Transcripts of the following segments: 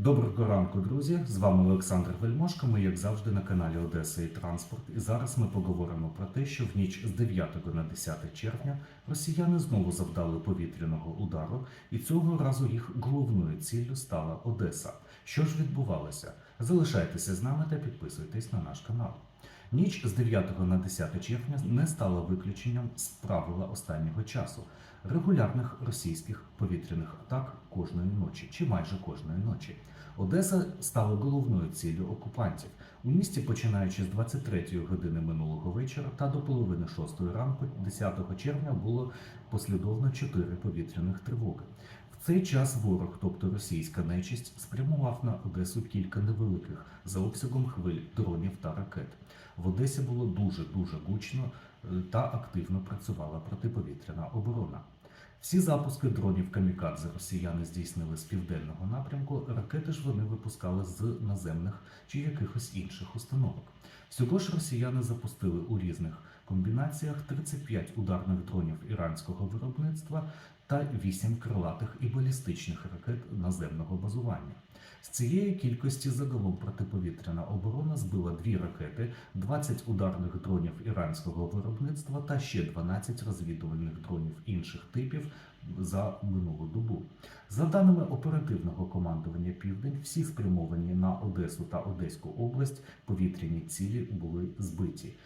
Доброго ранку, друзі! З вами Олександр Вельмошко. Ми, як завжди, на каналі Одеса і Транспорт. І зараз ми поговоримо про те, що в ніч з 9 на 10 червня росіяни знову завдали повітряного удару, і цього разу їх головною ціллю стала Одеса. Що ж відбувалося? Залишайтеся з нами та підписуйтесь на наш канал. Ніч з 9 на 10 червня не стала виключенням з правила останнього часу регулярних російських повітряних атак кожної ночі чи майже кожної ночі. Одеса стала головною ціллю окупантів. У місті, починаючи з 23 години минулого вечора та до половини 6 ранку, 10 червня, було послідовно 4 повітряних тривоги. Цей час ворог, тобто російська нечисть, спрямував на Одесу кілька невеликих за обсягом хвиль дронів та ракет. В Одесі було дуже дуже гучно е, та активно працювала протиповітряна оборона. Всі запуски дронів камікадзе росіяни здійснили з південного напрямку. Ракети ж вони випускали з наземних чи якихось інших установок. Всього ж росіяни запустили у різних комбінаціях 35 ударних дронів іранського виробництва та 8 крилатих і балістичних ракет наземного базування. З цієї кількості загалом протиповітряна оборона збила дві ракети, 20 ударних дронів іранського виробництва та ще 12 розвідувальних дронів інших типів за минулу добу. За даними оперативного командування Південь, всі спрямовані на Одесу та Одеську область повітряні цілі були збиті.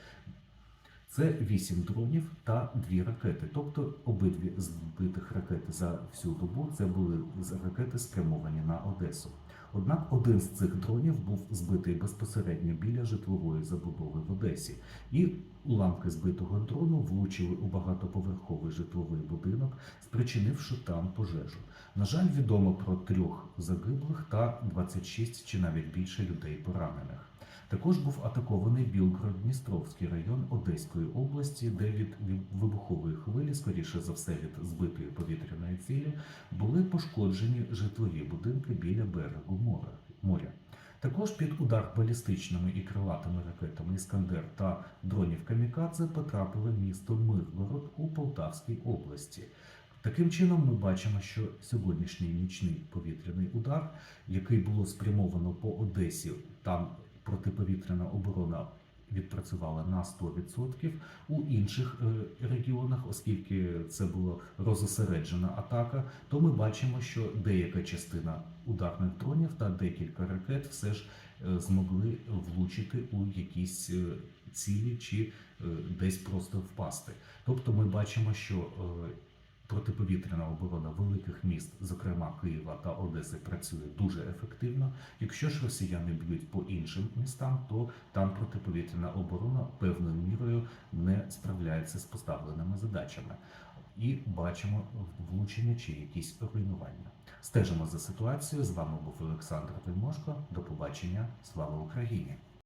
Це 8 дронів та 2 ракети. Тобто обидві збитих ракети за всю добу це були ракети спрямовані на Одесу. Однак один з цих дронів був збитий безпосередньо біля житлової забудови в Одесі, і уламки збитого дрону влучили у багатоповерховий житловий будинок, спричинивши там пожежу. На жаль, відомо про трьох загиблих та 26 чи навіть більше людей поранених. Також був атакований Білгород-Дністровський район Одеської області, де від вибухової хвилі, скоріше за все від збитої повітряної цілі, були пошкоджені житлові будинки біля берегу моря. Також під удар балістичними і крилатими ракетами Іскандер та дронів Камікадзе потрапило місто Миргород у Полтавській області. Таким чином, ми бачимо, що сьогоднішній нічний повітряний удар, який було спрямовано по Одесі, там протиповітряна оборона відпрацювала на 100%. У інших е, регіонах, оскільки це була розосереджена атака, то ми бачимо, що деяка частина ударних дронів та декілька ракет все ж е, змогли влучити у якісь е, цілі чи десь просто впасти. Тобто, ми бачимо, що протиповітряна оборона великих міст, зокрема Києва та Одеси, працює дуже ефективно. Якщо ж росіяни б'ють по іншим містам, то там протиповітряна оборона певною мірою не справляється з поставленими задачами. І бачимо влучення чи якісь руйнування. Стежимо за ситуацією. З вами був Олександр Вельмошко. До побачення. Слава Україні!